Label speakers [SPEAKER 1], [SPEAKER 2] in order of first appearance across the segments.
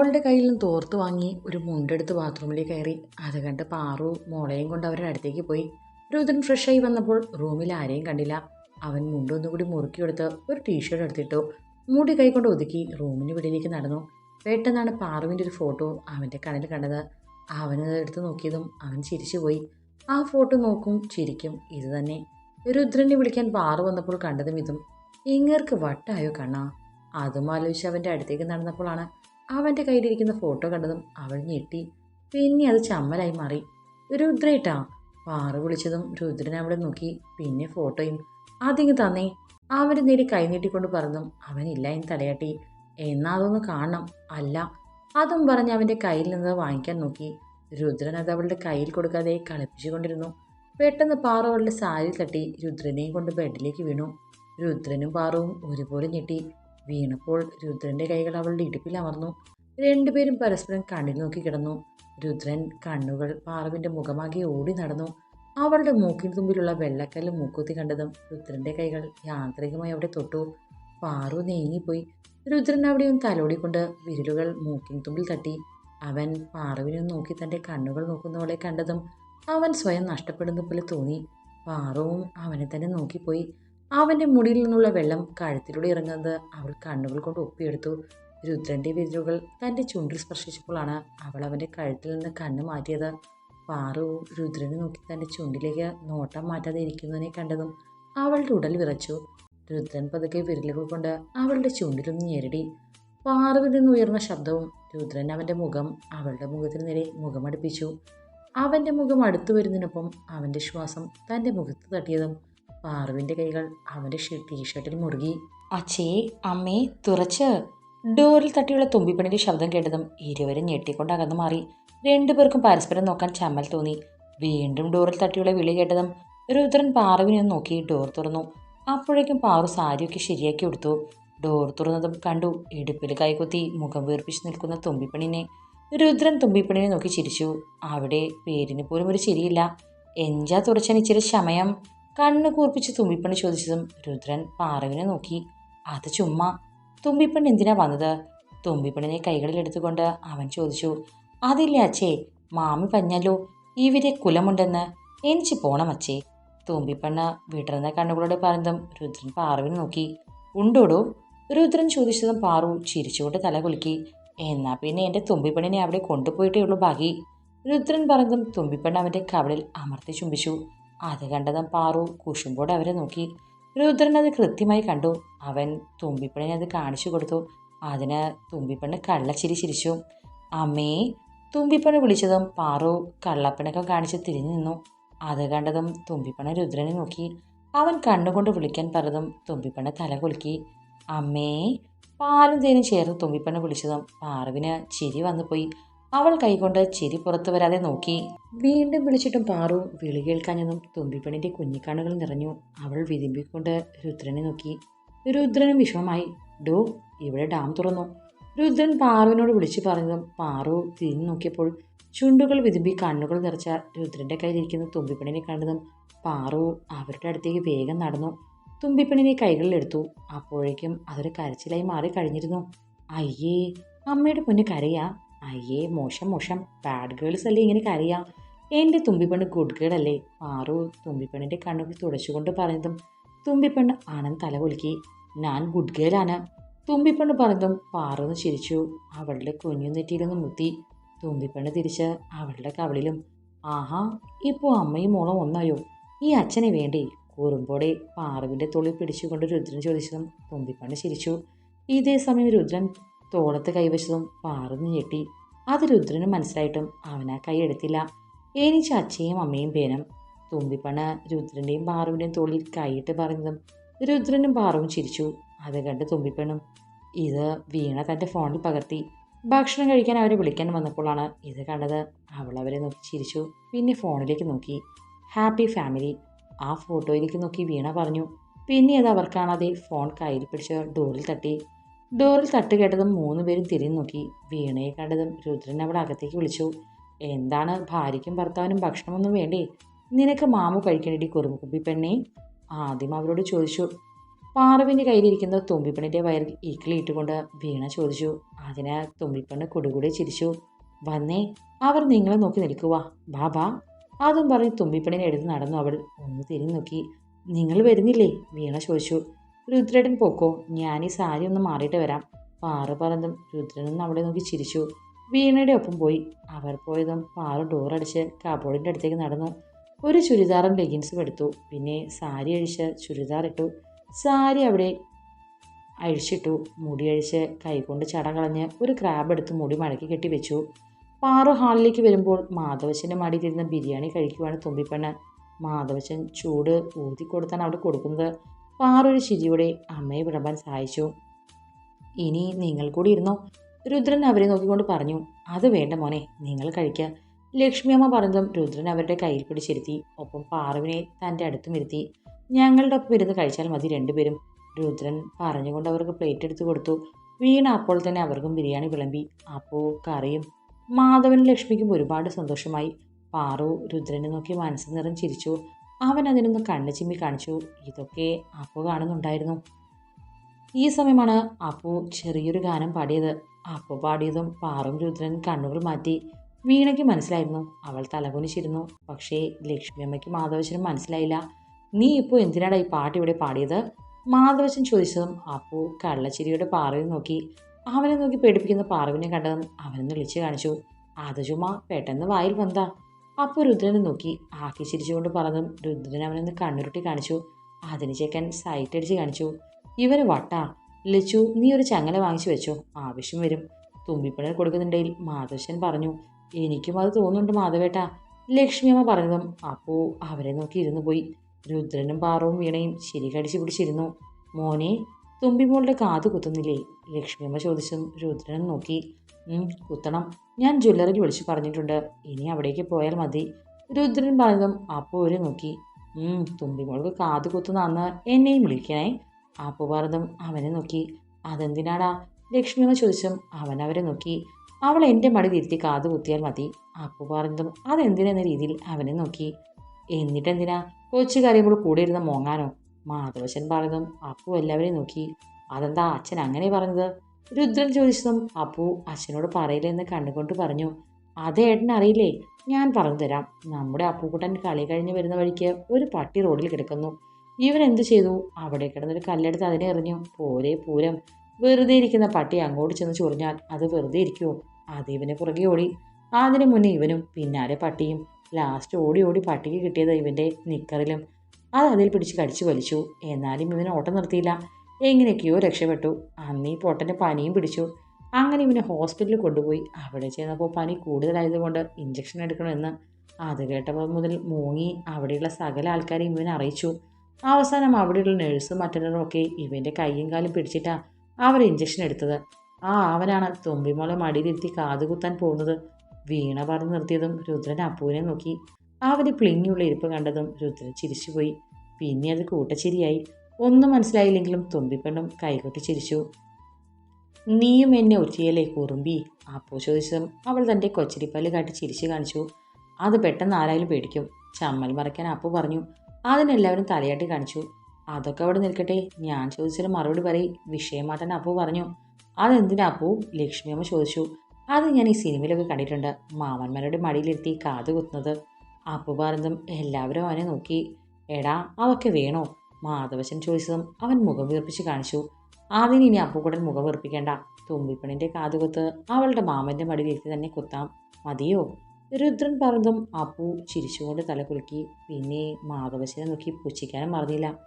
[SPEAKER 1] അവളുടെ കയ്യിൽ നിന്ന് തോർത്ത് വാങ്ങി ഒരു മുണ്ടെടുത്ത് ബാത്റൂമിലേക്ക് കയറി. അത് കണ്ട് പാറു മോളെയും കൊണ്ട് അവരുടെ അടുത്തേക്ക് പോയി. രുദ്രൻ ഫ്രഷായി വന്നപ്പോൾ റൂമിൽ ആരെയും കണ്ടില്ല. അവൻ മുണ്ടൊന്നുകൂടി മുറുക്കിയെടുത്ത് ഒരു ടീഷർട്ട് എടുത്തിട്ടു. മൂടി കൈകൊണ്ട് ഒതുക്കി റൂമിന് വെളിയിലേക്ക് നടന്നു. പെട്ടെന്നാണ് പാറുവിന്റെ ഒരു ഫോട്ടോ അവന്റെ കണ്ണിൽ കണ്ടത്. അവനത് എടുത്ത് നോക്കിയതും അവൻ ചിരിച്ചുപോയി ആ ഫോട്ടോ നോക്കും ചിരിക്കും ഇത് തന്നെ. രുദ്രനെ വിളിക്കാൻ പാറു വന്നപ്പോൾ കണ്ടതും ഇതും. ഇങ്ങേർക്ക് വട്ടായോ കണ്ണാ? അതും ആലോചിച്ച് അവന്റെ അടുത്തേക്ക് നടന്നപ്പോഴാണ് അവന്റെ കയ്യിലിരിക്കുന്ന ഫോട്ടോ കണ്ടതും അവൾ ഞെട്ടി. പിന്നെ അത് ചമ്മലായി മാറി. രുദ്രേട്ടാ പാറ വിളിച്ചതും രുദ്രൻ അവിടെ നോക്കി. പിന്നെ ഫോട്ടോയും. അതിങ്ങ് തന്നേ. അവന്റെ നേരെ കൈനീട്ടിക്കൊണ്ട് പറഞ്ഞതും അവനില്ല എന്ന് തലയാട്ടി. എന്നാ അതൊന്ന് കാണണം. അല്ല. അതും പറഞ്ഞ് അവന്റെ കയ്യിൽ നിന്ന് വാങ്ങിക്കാൻ നോക്കി. രുദ്രൻ അത് അവളുടെ കയ്യിൽ കൊടുക്കാതെ കളിപ്പിച്ചുകൊണ്ടിരുന്നു. പെട്ടെന്ന് പാറ അവളുടെ തട്ടി രുദ്രനെയും കൊണ്ട് ബെഡിലേക്ക് വീണു. രുദ്രനും പാറവും ഒരുപോലെ ഞെട്ടി. വീണപ്പോൾ രുദ്രന്റെ കൈകൾ അവളുടെ ഇടുപ്പിൽ അമർന്നു. രണ്ടുപേരും പരസ്പരം കണ്ണിൽ നോക്കി കിടന്നു. രുദ്രൻ കണ്ണുകൾ പാറവിന്റെ മുഖമാകെ ഓടി നടന്നു. അവളുടെ മൂക്കിൻ തുമ്പിലുള്ള വെള്ളക്കല്ല് മൂക്കുത്തി കണ്ടതും രുദ്രന്റെ കൈകൾ യാന്ത്രികമായി അവിടെ തൊട്ടു. പാറു നീങ്ങിപ്പോയി. രുദ്രൻ അവിടെയും തലോടിക്കൊണ്ട് വിരലുകൾ മൂക്കിൻ തുമ്പിൽ തട്ടി. അവൻ പാറുവിനെ നോക്കി തന്റെ കണ്ണുകൾ നോക്കുന്നവളെ കണ്ടതും അവൻ സ്വയം നഷ്ടപ്പെടുന്ന പോലെ തോന്നി. പാറുവും അവനെ തന്നെ നോക്കിപ്പോയി. അവന്റെ മുടിയിൽ നിന്നുള്ള വെള്ളം കഴുത്തിലൂടെ ഇറങ്ങുന്നത് അവൾ കണ്ണുകൾ കൊണ്ട് ഒപ്പിയെടുത്തു. രുദ്രന്റെ വിരലുകൾ തന്റെ ചുണ്ടിൽ സ്പർശിച്ചപ്പോഴാണ് അവൾ അവന്റെ കഴുത്തിൽ നിന്ന് കണ്ണ് മാറ്റിയത്. പാറു രുദ്രനെ നോക്കി തന്റെ ചുണ്ടിലേക്ക് നോട്ടം മാറ്റാതെ ഇരിക്കുന്നതിനെ കണ്ടതും അവളുടെ ഉടൽ വിറച്ചു. രുദ്രൻ പതുക്കെ വിരലുകൾ കൊണ്ട് അവളുടെ ചുണ്ടിലൊന്ന് ഞെരടി. പാറുവിൽ നിന്ന് ഉയർന്ന ശബ്ദവും രുദ്രൻ അവന്റെ മുഖം അവളുടെ മുഖത്തിന് നേരെ മുഖമടുപ്പിച്ചു. അവന്റെ മുഖം അടുത്തു വരുന്നതിനൊപ്പം അവന്റെ ശ്വാസം തന്റെ മുഖത്ത് തട്ടിയതും പാറുവിന്റെ കൈകൾ അവന്റെ ടീഷർട്ടിൽ മുറുകി. അച്ഛേ അമ്മേ തുറച്ച്. ഡോറിൽ തട്ടിയുള്ള തുമ്പിപ്പണിന്റെ ശബ്ദം കേട്ടതും ഇരുവരും ഞെട്ടിക്കൊണ്ട് അകന്നു മാറി. രണ്ടുപേർക്കും പരസ്പരം നോക്കാൻ ചമ്മൽ തോന്നി. വീണ്ടും ഡോറിൽ തട്ടിയുള്ള വിളി കേട്ടതും രുദ്രൻ പാറുവിനെ നോക്കി ഡോർ തുറന്നു. അപ്പോഴേക്കും പാറു സാരിയൊക്കെ ശരിയാക്കി കൊടുത്തു ഡോർ തുറന്നതും കണ്ടു ഇടുപ്പിൽ കൈകുത്തി മുഖം വീർപ്പിച്ച് നിൽക്കുന്ന തുമ്പിപ്പണിനെ. രുദ്രൻ തുമ്പിപ്പണിനെ നോക്കി ചിരിച്ചു. അവിടെ പേരിന് പോലും ഒരു ചിരിയില്ല. എഞ്ചാ തുറച്ചനിച്ചിരി ശമയം. കണ്ണ് കൂർപ്പിച്ച് തുമ്പിപ്പണി ചോദിച്ചതും രുദ്രൻ പാറവിനെ നോക്കി. അത് ചുമ്മാ. തുമ്പിപ്പണി എന്തിനാ വന്നത്? തുമ്പിപ്പണിനെ കൈകളിൽ എടുത്തുകൊണ്ട് അവൻ ചോദിച്ചു. അതില്ല അച്ഛേ മാമി പഞ്ഞല്ലോ ഇവരെ കുലമുണ്ടെന്ന്. എനിക്ക് പോണം അച്ഛേ. തുമ്പിപ്പണ്ണ വിടർന്ന കണ്ണുകളോടെ പറഞ്ഞതും രുദ്രൻ പാറുവിനെ നോക്കി. ഉണ്ടോടോ? രുദ്രൻ ചോദിച്ചതും പാറു ചിരിച്ചുകൊണ്ട് തല കുലുക്കി. എന്നാ പിന്നെ എന്റെ തുമ്പിപ്പണ്ണിനെ അവിടെ കൊണ്ടുപോയിട്ടേ ഉള്ളൂ ബാക്കി രുദ്രൻ പറഞ്ഞതും തുമ്പിപ്പണ്ണ അവന്റെ കവളിൽ അമർത്തി ചുംബിച്ചു. അത് കണ്ടതും പാറു കുശുമ്പോടെ അവരെ നോക്കി. രുദ്രൻ അത് കൃത്യമായി കണ്ടു. അവൻ തുമ്പിപ്പണിനെ അത് കാണിച്ചു കൊടുത്തു. അതിന് തുമ്പിപ്പണ് കള്ളച്ചിരി ചിരിച്ചു. അമ്മേ തുമ്പിപ്പണ് വിളിച്ചതും പാറു കള്ളപ്പിണക്കം കാണിച്ച് തിരിഞ്ഞു നിന്നു. അത് കണ്ടതും തുമ്പിപ്പണ രുദ്രനെ നോക്കി. അവൻ കണ്ണുകൊണ്ട് വിളിക്കാൻ പറഞ്ഞതും തുമ്പിപ്പണ തല കുലുക്കി. അമ്മേ പാലും തേനും ചേർന്ന് തുമ്പിപ്പണ്ണ വിളിച്ചതും പാറുവിന് ചിരി വന്നുപോയി. അവൾ കൈകൊണ്ട് ചിരി പുറത്തു വരാതെ നോക്കി. വീണ്ടും വിളിച്ചിട്ടും പാറു വിളി കേൾക്കാഞ്ഞതും തുമ്പിപ്പണിന്റെ കുഞ്ഞിക്കണ്ണുകൾ നിറഞ്ഞു. അവൾ വിതിമ്പിക്കൊണ്ട് രുദ്രനെ നോക്കി. രുദ്രനും വിഷമമായി. ഡോ ഇവിടെ ഡാം തുറന്നു. രുദ്രൻ പാറുവിനോട് വിളിച്ചു പറഞ്ഞതും പാറു തിരിഞ്ഞു നോക്കിയപ്പോൾ ചുണ്ടുകൾ വിതുമ്പി കണ്ണുകൾ നിറച്ച രുദ്രന്റെ കയ്യിലിരിക്കുന്ന തുമ്പിപ്പണിനെ കണ്ടതും പാറു അവരുടെ അടുത്തേക്ക് വേഗം നടന്നു. തുമ്പിപ്പണിനെ കൈകളിലെടുത്തു അപ്പോഴേക്കും അതൊരു കരച്ചിലായി മാറി കഴിഞ്ഞിരുന്നു അയ്യേ അമ്മയുടെ പൊന്ന് കരയാ. അയ്യേ മോശം മോശം. ബാഡ് ഗേൾസ് അല്ലേ ഇങ്ങനെ കരയാം? എന്റെ തുമ്പിപ്പെണ്ണ് ഗുഡ് ഗേൾ അല്ലേ? പാറു തുമ്പിപ്പെണ്ണിന്റെ കണ്ണുകൾ തുടച്ചുകൊണ്ട് പറഞ്ഞതും തുമ്പിപ്പെണ്ണ് ആനന്ദ് തല കുലുക്കി. ഞാൻ ഗുഡ് ഗേളാണ് തുമ്പിപ്പെണ്ണ് പറഞ്ഞതും പാറൊന്ന് ചിരിച്ചു. അവളുടെ കുഞ്ഞു നെറ്റിയിലൊന്ന് മുത്തി. തുമ്പിപ്പെണ്ണ് തിരിച്ച് അവളുടെ കവളിലും. ആഹാ ഇപ്പോൾ അമ്മയും മോളും ഒന്നായോ? ഈ അച്ഛനെ വേണ്ടേ? കൂറുമ്പോടെ പാറുവിന്റെ തൊളി പിടിച്ചുകൊണ്ട് രുദ്രൻ ചോദിച്ചതും തുമ്പിപ്പെണ്ണ് ചിരിച്ചു. ഇതേ സമയം രുദ്രൻ തോളത്ത് കൈവച്ചതും പാറുന്ന് ഞെട്ടി. അത് രുദ്രന് മനസ്സിലായിട്ടും അവനാ കൈയെടുത്തില്ല എനിച്ച് അച്ഛയും അമ്മയും പേനം തുമ്പിപ്പണ രുദ്രന്റെയും പാറുവിന്റെയും തോളിൽ കൈയിട്ട് പറഞ്ഞതും രുദ്രനും പാറുവും ചിരിച്ചു. അത് കണ്ട് തുമ്പിപ്പണും ഇത് വീണ തന്റെ ഫോണിൽ പകർത്തി. ഭക്ഷണം കഴിക്കാൻ അവരെ വിളിക്കാൻ വന്നപ്പോഴാണ് ഇത് കണ്ടത്. അവൾ അവരെ നോക്കി ചിരിച്ചു. പിന്നെ ഫോണിലേക്ക് നോക്കി. Happy family. ആ ഫോട്ടോയിലേക്ക് നോക്കി വീണ പറഞ്ഞു. പിന്നെ അത് അവർ കാണാതെ ഫോൺ കയ്യിൽ പിടിച്ച് ഡോറിൽ തട്ടി. ഡോറിൽ തട്ട് കേട്ടതും മൂന്ന് പേരും തിരിഞ്ഞു നോക്കി. വീണയെ കണ്ടതും രുദ്രൻ അവിടെ അകത്തേക്ക് വിളിച്ചു. എന്താണ് ഭാര്യയ്ക്കും ഭർത്താവിനും ഭക്ഷണമൊന്നും വേണ്ടേ? നിനക്ക് മാമു കഴിക്കണേടി കുറുമുക്കുമ്പി പെണ്ണേ ആദ്യം അവരോട് ചോദിച്ചു. പാറവിന്റെ കയ്യിലിരിക്കുന്ന തുമ്പിപ്പണിന്റെ വയറിൽ ഇക്കിളിയിട്ടുകൊണ്ട് വീണ ചോദിച്ചു. അതിന് തുമ്പിപ്പണ്ണ് കുടുകൂടെ ചിരിച്ചു. വന്നേ അവർ നിങ്ങളെ നോക്കി നിൽക്കുക ബാബാ അതും പറഞ്ഞ് തുമ്പിപ്പണിനെ എടുത്ത് നടന്നു. അവൾ ഒന്ന് തിരിഞ്ഞു നോക്കി. നിങ്ങൾ വരുന്നില്ലേ? വീണ ചോദിച്ചു. രുദ്രേട്ടൻ പോക്കോ ഞാൻ ഈ സാരി ഒന്ന് മാറിയിട്ട് വരാം. പാറു പറഞ്ഞതും രുദ്രനും അവിടെ നോക്കി ചിരിച്ചു. വീണയുടെ ഒപ്പം പോയി. അവർ പോയതും പാറു ഡോറടിച്ച് കബോർഡിന്റെ അടുത്തേക്ക് നടന്നു. ഒരു ചുരിദാറും ലെഗിൻസും എടുത്തു. പിന്നെ സാരി അഴിച്ച് ചുരിദാർ ഇട്ടു. സാരി അവിടെ അഴിച്ചിട്ടു. മുടി അഴിച്ച് കൈകൊണ്ട് ചട കളഞ്ഞ് ഒരു ക്രാബ് എടുത്ത് മുടി മടക്കി കെട്ടി വെച്ചു. പാറു ഹാളിലേക്ക് വരുമ്പോൾ മാധവശന്റെ മടിയിലിരുന്ന് ബിരിയാണി കഴിക്കുവാണ് തുമ്പിപ്പെണ്ണ്. മാധവശൻ ചൂട് ഊതി കൊടുത്താണ് അവിടെ കൊടുക്കുന്നത്. പാറു ഒരു ചിരിയോടെ അമ്മയെ വിളമ്പാൻ സഹായിച്ചു. ഇനി നിങ്ങൾ കൂടി ഇരുന്നോ? രുദ്രൻ അവരെ നോക്കിക്കൊണ്ട് പറഞ്ഞു അത് വേണ്ട മോനെ നിങ്ങൾ കഴിക്കുക ലക്ഷ്മിയമ്മ പറഞ്ഞതും രുദ്രൻ അവരുടെ കയ്യിൽ പിടിച്ചിരുത്തി ഒപ്പം പാറുവിനെ തന്റെ അടുത്തും ഇരുത്തി. ഞങ്ങളുടെ ഒപ്പം ഇരുന്ന് കഴിച്ചാൽ മതി രണ്ടുപേരും രുദ്രൻ പറഞ്ഞുകൊണ്ട് അവർക്ക് പ്ലേറ്റ് എടുത്തു കൊടുത്തു. വീണ അപ്പോൾ തന്നെ അവർക്കും ബിരിയാണി വിളമ്പി അപ്പോൾ കറിയും മാധവനും ലക്ഷ്മിക്കും ഒരുപാട് സന്തോഷമായി. പാറു രുദ്രനെ നോക്കി മനസ്സ് നിറം ചിരിച്ചു. അവൻ അതിനൊന്ന് കണ്ണു ചിമ്മി കാണിച്ചു ഇതൊക്കെ അപ്പു കാണുന്നുണ്ടായിരുന്നു. ഈ സമയമാണ് അപ്പു ചെറിയൊരു ഗാനം പാടിയത്. അപ്പു പാടിയതും പാറും രുദ്രൻ കണ്ണുകൾ മാറ്റി. വീണയ്ക്ക് മനസ്സിലായിരുന്നു അവൾ തലകുനിച്ചിരുന്നു. പക്ഷേ ലക്ഷ്മിയമ്മയ്ക്ക് മാധവശനും മനസ്സിലായില്ല. നീ ഇപ്പോൾ എന്തിനാടാ ഈ പാട്ട് ഇവിടെ പാടിയത്? മാധവശൻ ചോദിച്ചതും അപ്പു കള്ളച്ചിരിയുടെ പാറവിനെ നോക്കി. അവനെ നോക്കി പേടിപ്പിക്കുന്ന പാറുവിനെ കണ്ടതും അവനെന്ന് വിളിച്ചു കാണിച്ചു. അത് ചുമ്മാ പെട്ടെന്ന് വായിൽ വന്നാ അപ്പോൾ രുദ്രനെ നോക്കി. ആക്കി ചിരിച്ചുകൊണ്ട് പറഞ്ഞു രുദ്രൻ അവനൊന്ന് കണ്ണുരുട്ടി കാണിച്ചു. അതിന് ചേക്കൻ സൈറ്റ് അടിച്ച് കാണിച്ചു. ഇവന് വട്ടാ. ലച്ചു നീ ഒരു ചങ്ങല വാങ്ങിച്ചു വെച്ചോ. ആവശ്യം വരും. തുമ്പിപ്പണൽ കൊടുക്കുന്നുണ്ടെങ്കിൽ മാധവശൻ പറഞ്ഞു എനിക്കും അത് തോന്നുന്നുണ്ട് മാധവേട്ട. ലക്ഷ്മിയമ്മ പറഞ്ഞതും അപ്പോൾ അവരെ നോക്കി ഇരുന്നു പോയി. രുദ്രനും പാറവും വീണയും ശരി കടിച്ചു പിടിച്ചിരുന്നു. മോനെ തുമ്പിമോളുടെ കാത് കുത്തുന്നില്ലേ? ലക്ഷ്മിയമ്മ ചോദിച്ചതും രുദ്രനും നോക്കി. "ഉം, കുത്തണം. ഞാൻ ജ്വല്ലറിക്ക് വിളിച്ചു പറഞ്ഞിട്ടുണ്ട്. ഇനി അവിടേക്ക് പോയാൽ മതി. രുദ്രൻ പറഞ്ഞതും അപ്പോൾ ഒരു നോക്കി. തുമ്പി തുമ്പിമോൾക്ക് കാത് കുത്തുന്ന അന്ന് എന്നെയും വിളിക്കണേ. അപ്പു പറഞ്ഞതും അവനെ നോക്കി. അതെന്തിനാടാ? ലക്ഷ്മിയമ്മ ചോദിച്ചും അവൻ അവരെ നോക്കി. അവൾ എന്റെ മടിയിൽ ഇരുത്തി കാത് കുത്തിയാൽ മതി. അപ്പു പറഞ്ഞതും അതെന്തിനെന്ന രീതിയിൽ അവനെ നോക്കി. എന്നിട്ടെന്തിനാ? കൊച്ചു കരയുമ്പോൾ കൂടെ ഇരുന്ന് മോങ്ങാനോ? മാധവശൻ പറഞ്ഞതും അപ്പു എല്ലാവരെയും നോക്കി. അതെന്താ അച്ഛൻ അങ്ങനെ പറഞ്ഞത്? രുദ്രൻ ചോദിച്ചതും അപ്പു അച്ഛനോട് പറയില്ലെന്ന് കണ്ടുകൊണ്ട് പറഞ്ഞു. അതേ ഏട്ടൻ അറിയില്ലേ? ഞാൻ പറഞ്ഞു തരാം നമ്മുടെ അപ്പുക്കുട്ടൻ കളി കഴിഞ്ഞ് വരുന്ന വഴിക്ക് ഒരു പട്ടി റോഡിൽ കിടക്കുന്നു. ഇവൻ എന്ത് ചെയ്തു? അവിടെ കിടന്നൊരു കല്ലെടുത്ത് അതിനെ എറിഞ്ഞു. പോരെ പൂരം. വെറുതെ ഇരിക്കുന്ന പട്ടി അങ്ങോട്ട് ചെന്ന് ചൊറിഞ്ഞാൽ അത് വെറുതെ ഇരിക്കുമോ അത് ഇവനെ പുറകെ ഓടി. അതിനു മുന്നേ ഇവനും പിന്നാലെ പട്ടിയും. ലാസ്റ്റ് ഓടി ഓടി പട്ടിക്ക് കിട്ടിയത് ഇവന്റെ നിക്കറിലും. അത് അതിൽ പിടിച്ച് കടിച്ചു വലിച്ചു. എന്നാലും ഇവൻ ഓട്ടം നിർത്തിയില്ല. എങ്ങനെയൊക്കെയോ രക്ഷപ്പെട്ടു. അന്ന് ഈ പനിയും പിടിച്ചു. അങ്ങനെ ഇവനെ ഹോസ്പിറ്റലിൽ കൊണ്ടുപോയി. അവിടെ ചെന്നപ്പോൾ പനി കൂടുതലായതുകൊണ്ട് ഇഞ്ചക്ഷൻ എടുക്കണമെന്ന്. അത് കേട്ടപ്പോൾ മുതൽ മൂങ്ങി അവിടെയുള്ള സകല ആൾക്കാരെയും ഇവൻ അറിയിച്ചു. അവസാനം അവിടെയുള്ള നഴ്സും മറ്റുള്ളവരും ഒക്കെ ഇവന്റെ കൈയും കാലും പിടിച്ചിട്ടാ അവർ ഇഞ്ചക്ഷൻ എടുത്തത്. ആ അവനാണ് തുമ്പിമോളെ മടിയിലിരുത്തി കാതുകുത്താൻ പോകുന്നത്. വീണ പറഞ്ഞു നിർത്തിയതും രുദ്രൻ അപ്പുവിനെ നോക്കി. അവന് പ്ലിങ്ങിയുള്ള ഇരിപ്പ് കണ്ടതും രുദ്രൻ ചിരിച്ചുപോയി. പിന്നെ അത് കൂട്ടച്ചിരിയായി. ഒന്നും മനസ്സിലായില്ലെങ്കിലും തുമ്പിപ്പെണ്ണും കൈകൊട്ടി ചിരിച്ചു. നീയും എന്നെ ഒറ്റിയല്ലേ കുറുമ്പി അപ്പു ചോദിച്ചതും അവൾ തന്റെ കൊച്ചരിപ്പല്ല് കാട്ടി ചിരിച്ചു കാണിച്ചു. അത് പെട്ടെന്ന് ആരായാലും പേടിക്കും ചമ്മൽ മറയ്ക്കാൻ അപ്പു പറഞ്ഞു. അതിനെല്ലാവരും തലയാട്ടി കാണിച്ചു. അതൊക്കെ അവിടെ നിൽക്കട്ടെ ഞാൻ ചോദിച്ചൊരു മറുപടി പറയും. വിഷയം മാറ്റാൻ അപ്പു പറഞ്ഞു. അതെന്തിനാ അപ്പു? ലക്ഷ്മിയമ്മ ചോദിച്ചു. അത് ഞാൻ ഈ സിനിമയിലൊക്കെ കണ്ടിട്ടുണ്ട് മാമന്മാരുടെ മടിയിലിരുത്തി കാത് കുത്തുന്നത് അപ്പു പറഞ്ഞതും എല്ലാവരും അവനെ നോക്കി. എടാ അവക്ക് വേണോ? മാധവശൻ ചോദിച്ചതും അവൻ മുഖം വീർപ്പിച്ച് കാണിച്ചു. ആദ്യം ഇനി അപ്പുകൂടൻ മുഖം വീർപ്പിക്കേണ്ട. തുമ്പിപ്പണിന്റെ കാതുകുത്ത് അവളുടെ മാമന്റെ മടിയിലിരുത്തി തന്നെ കുത്താം. മതിയോ? രുദ്രൻ പറഞ്ഞതും അപ്പു ചിരിച്ചുകൊണ്ട് തല കുലുക്കി. പിന്നെ മാധവശനെ നോക്കി പുച്ഛിക്കാനും മറന്നില്ല.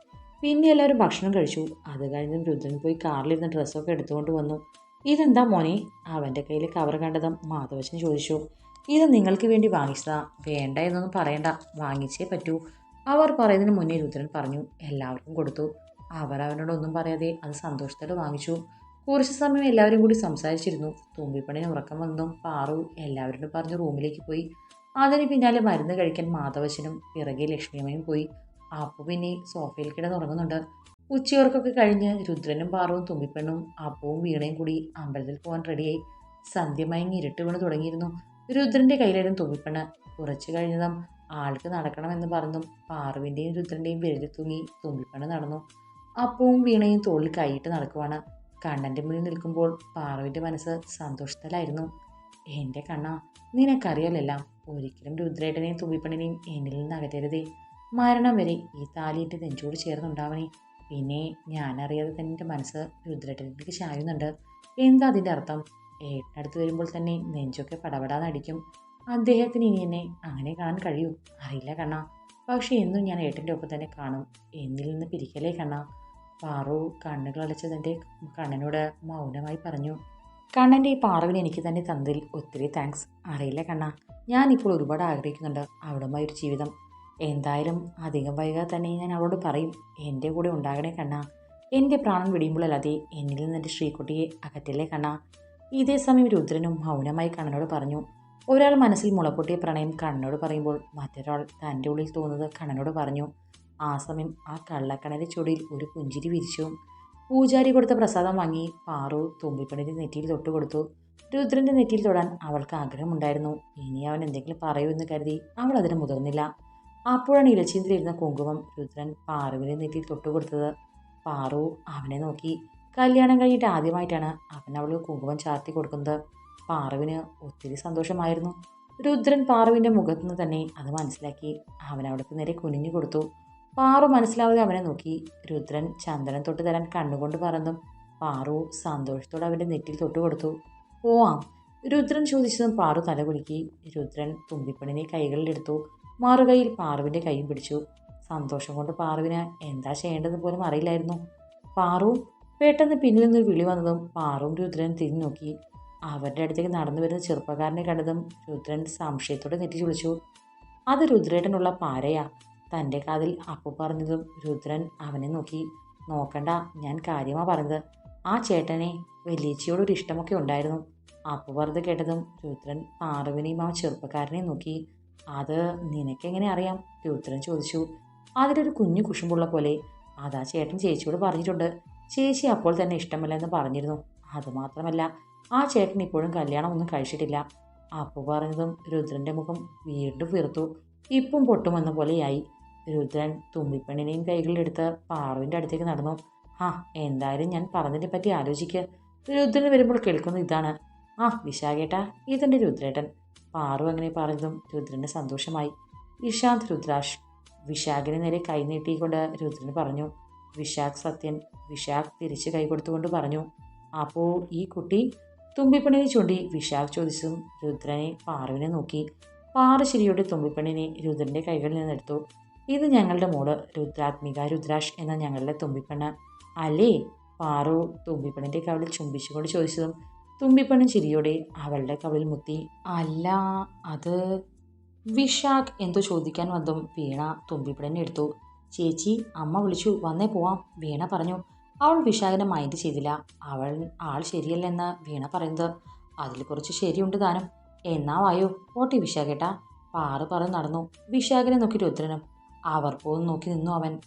[SPEAKER 1] പിന്നെ എല്ലാവരും ഭക്ഷണം കഴിച്ചു. അത് കഴിഞ്ഞും രുദ്രൻ പോയി കാറിലിരുന്ന ഡ്രസ്സൊക്കെ എടുത്തുകൊണ്ട് വന്നു. ഇതെന്താ മോനെ? അവന്റെ കയ്യിൽ കവർ കണ്ടതും മാധവശൻ ചോദിച്ചു. ഇത് നിങ്ങൾക്ക് വേണ്ടി വാങ്ങിച്ചതാ. വേണ്ട എന്നൊന്നും പറയണ്ട. വാങ്ങിച്ചേ പറ്റൂ. അവർ പറയുന്നതിന് മുന്നേ രുദ്രൻ പറഞ്ഞു എല്ലാവർക്കും കൊടുത്തു. അവർ അവനോടൊന്നും പറയാതെ അത് സന്തോഷത്തോടെ വാങ്ങിച്ചു. കുറച്ച് സമയം എല്ലാവരും കൂടി സംസാരിച്ചിരുന്നു. തുമ്പിപ്പണിന് ഉറക്കം വന്നതും പാറു എല്ലാവരോടും പറഞ്ഞ് റൂമിലേക്ക് പോയി. അതിന് പിന്നാലെ മരുന്ന് കഴിക്കാൻ മാധവശനും പിറകെ ലക്ഷ്മിയമ്മയും പോയി. അപ്പു പിന്നെ സോഫയിൽ കിടന്നുറങ്ങുന്നുണ്ട് ഉച്ചയോർക്കൊക്കെ കഴിഞ്ഞ് രുദ്രനും പാറവും തുമ്പിപ്പെണ്ണും അപ്പവും വീണയും കൂടി അമ്പലത്തിൽ പോകാൻ റെഡിയായി. സന്ധ്യ മയങ്ങി ഇരുട്ട് വീണ് തുടങ്ങിയിരുന്നു. രുദ്രന്റെ കയ്യിലായിരുന്നു തുമ്പിപ്പെണ്ണ്. കുറച്ച് കഴിഞ്ഞതും ആൾക്ക് നടക്കണമെന്ന് പറഞ്ഞു പാറുവിന്റെയും രുദ്രന്റെയും പേരിൽ തൂങ്ങി തുമ്പിപ്പെണ്ണ് നടന്നു. അപ്പവും വീണയും തോളിൽ കൈയിട്ട് നടക്കുവാണ്. കണ്ണന്റെ മുന്നിൽ നിൽക്കുമ്പോൾ പാറുവിന്റെ മനസ്സ് സന്തോഷത്തിലായിരുന്നു. എന്റെ കണ്ണ നിനക്കറിയാലെല്ലാം ഒരിക്കലും രുദ്രേട്ടനെയും തുമ്പിപ്പണിനെയും എന്നിൽ നിന്ന് അകറ്റരുതേ. മരണം വരെ ഈ താലിയിട്ട് നെഞ്ചോട് ചേർന്നുണ്ടാവണേ. പിന്നെ ഞാനറിയാതെ തന്നെ എന്റെ മനസ്സ് രുദ്രേട്ടനിലേക്ക് ചായുന്നുണ്ട്. എന്താ അതിന്റെ അർത്ഥം? ഏട്ടനടുത്ത് വരുമ്പോൾ തന്നെ നെഞ്ചൊക്കെ പടപടാന്നടിക്കും അദ്ദേഹത്തിന് ഇനി എന്നെ അങ്ങനെ കാണാൻ കഴിയൂ? അറിയില്ല കണ്ണ. പക്ഷേ എന്നും ഞാൻ ഏട്ടന്റെ ഒപ്പം തന്നെ കാണും. എന്നിൽ നിന്ന് പിരിക്കലേ കണ്ണ? പാറു കണ്ണുകൾ അടച്ചതിന്റെ കണ്ണനോട് മൗനമായി പറഞ്ഞു. കണ്ണന്റെ ഈ പാറവിന് എനിക്ക് തന്നെ തന്നതിൽ ഒത്തിരി താങ്ക്സ് അറിയില്ല കണ്ണ. ഞാനിപ്പോൾ ഒരുപാട് ആഗ്രഹിക്കുന്നുണ്ട് അവിടുമായി ഒരു ജീവിതം. എന്തായാലും അധികം വൈകാതെ തന്നെ ഞാൻ അവളോട് പറയും എന്റെ കൂടെ ഉണ്ടാകണേ കണ്ണ. എന്റെ പ്രാണൻ വെടിയുമ്പോഴല്ലാതെ എന്നിൽ നിന്ന് എന്റെ ശ്രീകുട്ടിയെ അകറ്റില്ലേ കണ്ണ? ഇതേ സമയം രുദ്രനും മൗനമായി കണ്ണനോട് പറഞ്ഞു ഒരാൾ മനസ്സിൽ മുളപ്പൊട്ടിയ പ്രണയം കണ്ണനോട് പറയുമ്പോൾ മറ്റൊരാൾ തന്റെ ഉള്ളിൽ തോന്നുന്നത് കണ്ണനോട് പറഞ്ഞു. ആ സമയം ആ കള്ളക്കണന്റെ ചുടിയിൽ ഒരു പുഞ്ചിരി വിരിച്ചു. പൂജാരി കൊടുത്ത പ്രസാദം വാങ്ങി പാറു തുമ്പിപ്പണിന്റെ നെറ്റിയിൽ തൊട്ട് കൊടുത്തു. രുദ്രന്റെ നെറ്റിയിൽ തൊടാൻ അവൾക്ക് ആഗ്രഹമുണ്ടായിരുന്നു. ഇനി അവൻ എന്തെങ്കിലും പറയുമെന്ന് കരുതി അവൾ അതിന് മുതിർന്നില്ല. അപ്പോഴാണ് ഇലച്ചീന്തിലിരുന്ന കുങ്കുമം രുദ്രൻ പാറുവിന്റെ നെറ്റിയിൽ തൊട്ട് കൊടുത്തത്. പാറു അവനെ നോക്കി. കല്യാണം കഴിഞ്ഞിട്ട് ആദ്യമായിട്ടാണ് അവൻ അവൾക്ക് കുങ്കുമം ചാർത്തി കൊടുക്കുന്നത്. പാറുവിന് ഒത്തിരി സന്തോഷമായിരുന്നു. രുദ്രൻ പാറുവിന്റെ മുഖത്തുനിന്ന് തന്നെ അത് മനസ്സിലാക്കി. അവൻ അവിടുത്തെ നേരെ കുനിഞ്ഞു കൊടുത്തു. പാറു മനസ്സിലാവാതെ അവനെ നോക്കി. രുദ്രൻ ചന്ദനം തൊട്ട് തരാൻ കണ്ണുകൊണ്ട് പറന്നും പാറു സന്തോഷത്തോടെ അവന്റെ നെറ്റിൽ തൊട്ട് കൊടുത്തു. പോവാം. രുദ്രൻ ചോദിച്ചതും പാറു തലകുലുക്കി രുദ്രൻ തുമ്പിപ്പണിനെ കൈകളിലെടുത്തു മാറുകയിൽ പാറുവിന്റെ കൈയും പിടിച്ചു. സന്തോഷം കൊണ്ട് പാറുവിന് എന്താ ചെയ്യേണ്ടത് പോലും അറിയില്ലായിരുന്നു. പാറു പെട്ടെന്ന് പിന്നിൽ നിന്ന് വിളി വന്നതും പാറും രുദ്രൻ തിരിഞ്ഞു നോക്കി. അവരുടെ അടുത്തേക്ക് നടന്നു വരുന്ന ചെറുപ്പക്കാരനെ കണ്ടതും രുദ്രൻ സംശയത്തോടെ നെറ്റി ചുളിച്ചു അത് രുദ്രേട്ടനുള്ള പാരയാ തന്റെ കാതിൽ അപ്പു പറഞ്ഞതും രുദ്രൻ അവനെ നോക്കി. നോക്കണ്ട ഞാൻ കാര്യമാണ് പറഞ്ഞത്. ആ ചേട്ടനെ വലിയച്ചിയോടൊരു ഇഷ്ടമൊക്കെ ഉണ്ടായിരുന്നു. അപ്പു പറഞ്ഞത് കേട്ടതും രുദ്രൻ പാറുവിനെയും ആ ചെറുപ്പക്കാരനെയും നോക്കി. അത് നിനക്കെങ്ങനെ അറിയാം? രുദ്രൻ ചോദിച്ചു. അതിലൊരു കുഞ്ഞു കുശുമ്പുള്ള പോലെ. അതാ ചേട്ടൻ ചേച്ചിയോട് പറഞ്ഞിട്ടുണ്ട്. ചേച്ചി അപ്പോൾ തന്നെ ഇഷ്ടമല്ലെന്ന് പറഞ്ഞിരുന്നു. അതുമാത്രമല്ല ആ ചേട്ടൻ ഇപ്പോഴും കല്യാണം ഒന്നും കഴിച്ചിട്ടില്ല. അപ്പു പറഞ്ഞതും രുദ്രന്റെ മുഖം വീണ്ടും വീർത്തു. ഇപ്പം പൊട്ടുമെന്ന പോലെയായി. രുദ്രൻ തുമ്പിപ്പെണ്ണിനെയും കൈകളിലെടുത്ത് പാറുവിന്റെ അടുത്തേക്ക് നടന്നു. ആ എന്തായാലും ഞാൻ പറഞ്ഞതിനെ പറ്റി ആലോചിക്കുക രുദ്രൻ വരുമ്പോൾ കേൾക്കുന്ന ഇതാണ്. ആ വിശാഖേട്ടാ ഇതെന്റെ രുദ്രേട്ടൻ. പാറു അങ്ങനെ പറഞ്ഞതും രുദ്രന് സന്തോഷമായി. ഇഷാന്ത് രുദ്രാഷ് വിശാഖിന് നേരെ കൈനീട്ടിക്കൊണ്ട് രുദ്രൻ പറഞ്ഞു. വിശാഖ് സത്യൻ വിശാഖ് തിരിച്ച് കൈ കൊടുത്തുകൊണ്ട് പറഞ്ഞു. അപ്പോൾ ഈ കുട്ടി തുമ്പിപ്പണിനെ ചൂണ്ടി വിശാഖ് ചോദിച്ചതും രുദ്രനെ പാറുവിനെ നോക്കി. പാറശ്ശേരിയുടെ ശരിയോടെ തുമ്പിപ്പണിനെ രുദ്രന്റെ കൈകളിൽ നിന്നെടുത്തു ഇത് ഞങ്ങളുടെ മോൾ രുദ്രാത്മിക രുദ്രാഷ് എന്ന ഞങ്ങളുടെ തുമ്പിപ്പെണ്ണ്. അല്ലേ? പാറു തുമ്പിപ്പണിന്റെ കവിളിൽ ചുംബിച്ചുകൊണ്ട് ചോദിച്ചതും തുമ്പിപ്പെണ്ണും ചിരിയോടെ അവളുടെ കവിളിൽ മുത്തി. അല്ല അത് വിശാഖ് എന്തോ ചോദിക്കാൻ വന്നതും വീണ തുമ്പിപ്പണിനെ എടുത്തു. ചേച്ചി അമ്മ വിളിച്ചു. വന്നേ പോവാം. വീണ പറഞ്ഞു. അവൾ വിശാഖിനെ മൈൻഡ് ചെയ്തില്ല. അവൾ ആൾ ശരിയല്ലെന്ന് വീണ പറയുന്നത്. അതിൽ കുറച്ച് ശരിയുണ്ട് താനും. എന്നാ വായോ ഓട്ടി വിശാഖേട്ടാ പാറ് പറഞ്ഞ് നടന്നു. വിശാഖിനെ നോക്കി രുദ്രനും. അവർ പോലും നോക്കി നിന്നു അവൻ.